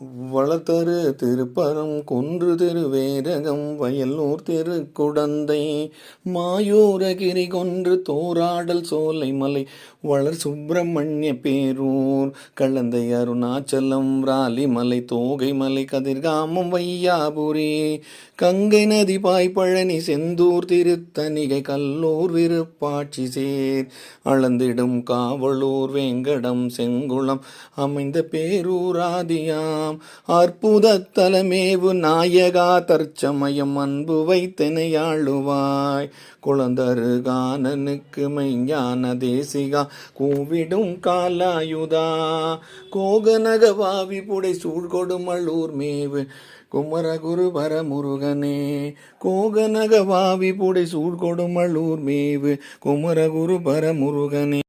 வளத்தரு திருப்பரம் குன்று திருவேரகம் வயலூர் திருக்குடந்தை மாயூரகிரி கொன்று தோராடல் சோலை மலை வளர் சுப்பிரமணிய பேரூர் கலந்தை அருணாச்சலம் ராலிமலை தோகை மலை கதிர்காமம் வையாபுரி கங்கை நதி பாய் செந்தூர் திருத்தணிகை கல்லூர் விருப்பாட்சி சேர் அளந்திடும் காவலூர் வேங்கடம் செங்குளம் அமைந்த நாம் அற்புத தலமேவு நாயகா தற்சமயம் அன்பு வைத்தனையாளுவாய். குழந்தருகானனுக்கு மெய்ஞான தேசிகா கூவிடும் காலாயுதா. கோகனகவாவி புடை சூழ்கொடுமள்ளூர் மேவு குமரகுரு பரமுருகனே. கோகனகவாவி புடை சூழ்கொடுமள்ளூர் மேவு குமரகுரு பரமுருகனே.